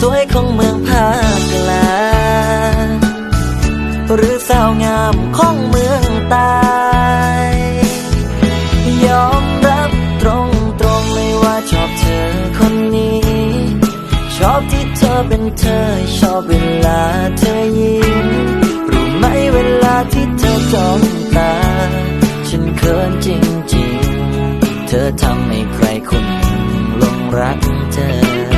สวยของเมืองภาคกลางหรือสาวงามของเมืองใตายยอมรับตรงตรงๆเลยว่าชอบเธอคนนี้ ชอบที่เธอเป็นเธอ ชอบเวลาเธอยิ้มรู้ไหมเวลาที่เธอจ้องตา ฉันเขินจริงๆ เธอทำให้ใครคนหนึ่งหลงรักเธอ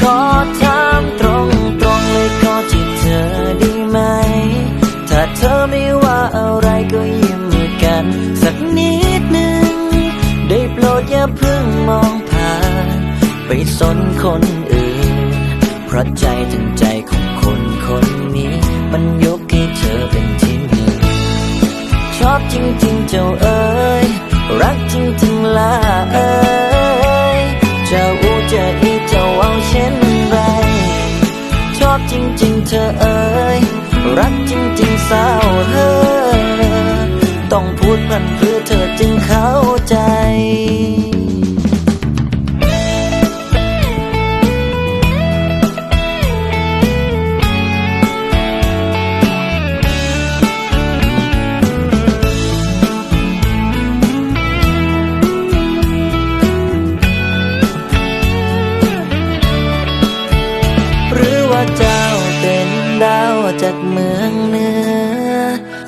ขอถามตรงตรงๆเลยขอที่เธอได้ไหม ถ้าเธอไม่ว่าอะไรก็ยิ้มให้กัน สักนิดหนึ่ง ได้โปรดอย่าเพิ่งมองผ่าน ไปสนคนอื่น เพราะใจถึงใจของคนคนนี้ มันยกให้เธอเป็นที่หนึ่ง ชอบจริงๆเจ้าเอ๋ยรักจริงๆล่ะเอ๋ยจะอูจะอี จริง ๆ เธอเอ๋ยรักจริง ๆ สาวเฮ้ยต้อ ดาวจากเมืองเหนือ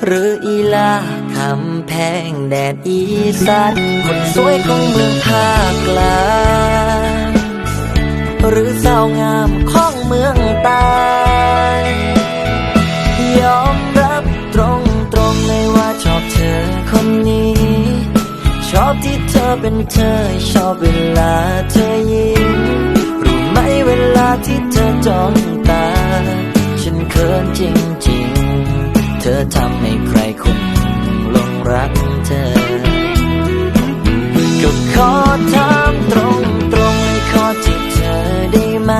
หรืออีลาคำแพงแดดอีสานคนสวยของเมืองภาคกลางหรือสาวงามของเมืองใตายยอมรับตรงตรงๆเลยว่าชอบเธอคนนี้ ชอบที่เธอเป็นเธอ ชอบเวลาเธอ เธอทำให้ใครคนหนึ่งหลงรักเธอ ก็ขอถามตรงตรงๆขอที่เธอได้ไหม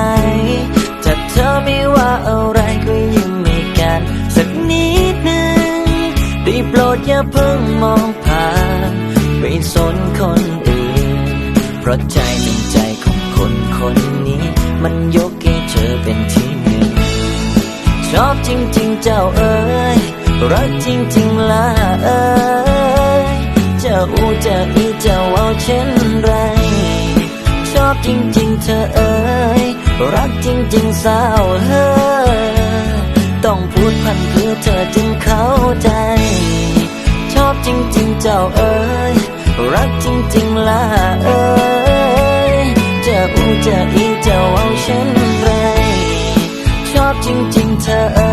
ถ้าเธอไม่ว่าอะไรก็ยิ้มให้กันสักนิดหนึ่งได้โปรดอย่าเพิ่งมองผ่านไปสนคนอื่น เพราะใจจริงใจของคนคนนี้ มันยกให้เธอเป็นที่หนึ่งชอบจริงๆเจ้าเอ๋ย รักจริงๆล่ะเอ๋ยจะอูจะอีจ้าเอาเช่นไร ชอบจริงๆเธอเอ๋ยรักจริงๆสาวเฮ้ยต้องพูดพันเพื่อเธอจึงเข้าใจ ชอบจริงๆเจ้าเอ๋ยรักจริงๆล่ะเอ๋ยจะอูจะอีจ้าเอาเช่นไร ชอบจริงๆเธอ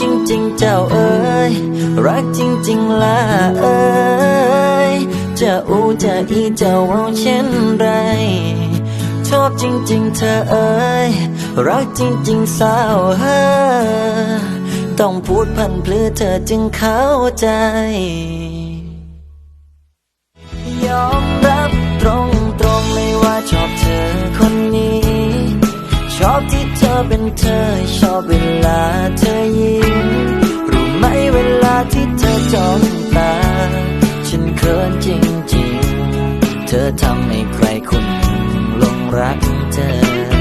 จริงๆเจ้าเอ๋ยรักจริงๆล่ะเอ๋ยจะอูจะอีเจ้าเอาเช่นไร ชอบจริงๆเธอเอ๋ยรักจริงๆสาวเฮ้ต้องพูดพันเพลือเธอจึงเข้าใจ เธอชอบเวลาเธอยิ้มรู้ไหมเวลาที่เธอจ้องตา ฉันเขินจริงๆ เธอทำให้ใครคนหนึ่งหลงรักเธอ